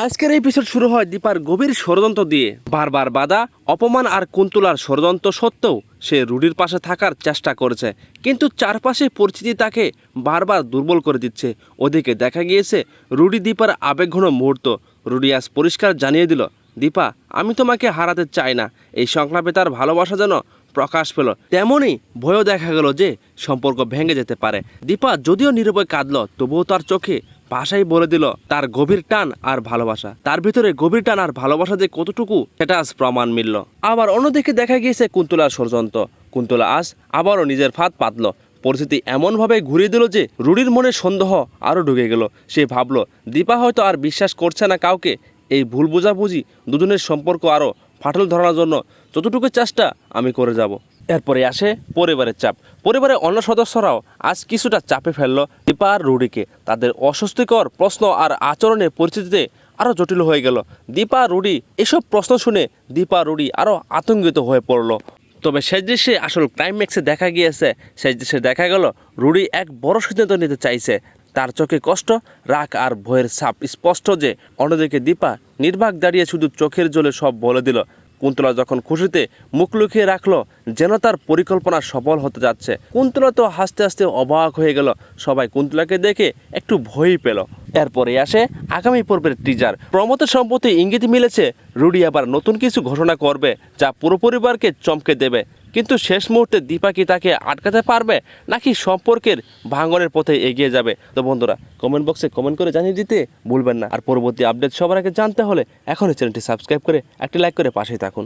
আজকের এপিসোড শুরু হয় দীপার গভীর ষড়যন্ত্র দিয়ে। বারবার বাধা, অপমান আর কুন্তলার ষড়যন্ত্র সত্ত্বেও সে রুডির পাশে থাকার চেষ্টা করেছে। কিন্তু চারপাশে পরিস্থিতি তাকে বারবার দুর্বল করে দিচ্ছে। ওদিকে দেখা গিয়েছে রুডি দীপার আবেগঘন মুহূর্ত। রুডি আজ পরিষ্কার জানিয়ে দিল দীপা, আমি তোমাকে হারাতে চাই না। এই সংলাপে তার ভালোবাসা যেন প্রকাশ পেল, তেমনই ভয়ও দেখা গেল যে সম্পর্ক ভেঙে যেতে পারে। দীপা যদিও নীরবে কাঁদল, তবুও তার চোখে ভাষাই বলে দিল, তার গভীর টান আর ভালোবাসা। তার ভিতরে গভীর টান আর ভালোবাসা যে কতটুকু, সেটা আজ প্রমাণ মিলল। আবার অন্যদিকে দেখা গিয়েছে কুন্তলার ষড়যন্ত্র। কুন্তলা আজ আবারও নিজের ফাঁদ পাতল। পরিস্থিতি এমনভাবে ঘুরিয়ে দিল যে রুডির মনে সন্দেহ আরও ঢুকে গেল। সে ভাবল, দীপা হয়তো আর বিশ্বাস করছে না কাউকে এই ভুল বোঝাবুঝি দুজনের সম্পর্ক আরও ফাটল ধরানোর জন্য যতটুকু চেষ্টা আমি করে যাব। এরপরে আসে পরিবারের চাপ। পরিবারের অন্য সদস্যরাও আজ কিছুটা চাপে ফেলল দীপা আর রুডিকে। তাদের অস্বস্তিকর প্রশ্ন আর আচরণের পরিস্থিতিতে আরও জটিল হয়ে গেল। দীপা, রুডি এসব প্রশ্ন শুনে দীপা, রুডি আরও আতঙ্কিত হয়ে পড়ল। তবে শেষ দৃশ্যে আসল ক্লাইম্যাক্সে দেখা গিয়েছে। শেষ দৃশ্যে দেখা গেল, রুডি এক বড় সিদ্ধান্ত নিতে চাইছে। তার চোখে কষ্ট, রাগ আর ভয়ের ছাপ স্পষ্ট যে অন্যদিকে দীপা নির্বাক দাঁড়িয়ে শুধু চোখের জলে সব বলে দিল। কুন্তলা যখন খুশিতে মুখ লুকিয়ে রাখল, যেন তার পরিকল্পনা সফল হতে যাচ্ছে। কুন্তলা তো হাসতে হাসতে অবাক হয়ে গেল। সবাই কুন্তলাকে দেখে একটু ভয়ই পেল। এরপরে আসে আগামী পর্বের টিজার প্রমোদের সম্পত্তি ইঙ্গিত মিলেছে, রুডি আবার নতুন কিছু ঘোষণা করবে, যা পুরো পরিবারকে চমকে দেবে। কিন্তু শেষ মুহূর্তে দীপা কি তাকে আটকাতে পারবে, নাকি সম্পর্কের ভাঙনের পথে এগিয়ে যাবে? তো বন্ধুরা কমেন্ট বক্সে কমেন্ট করে জানিয়ে দিতে ভুলবেন না। আর পরবর্তী আপডেট সবার আগে জানতে হলে এখনই চ্যানেলটি সাবস্ক্রাইব করে একটি লাইক করে পাশেই থাকুন।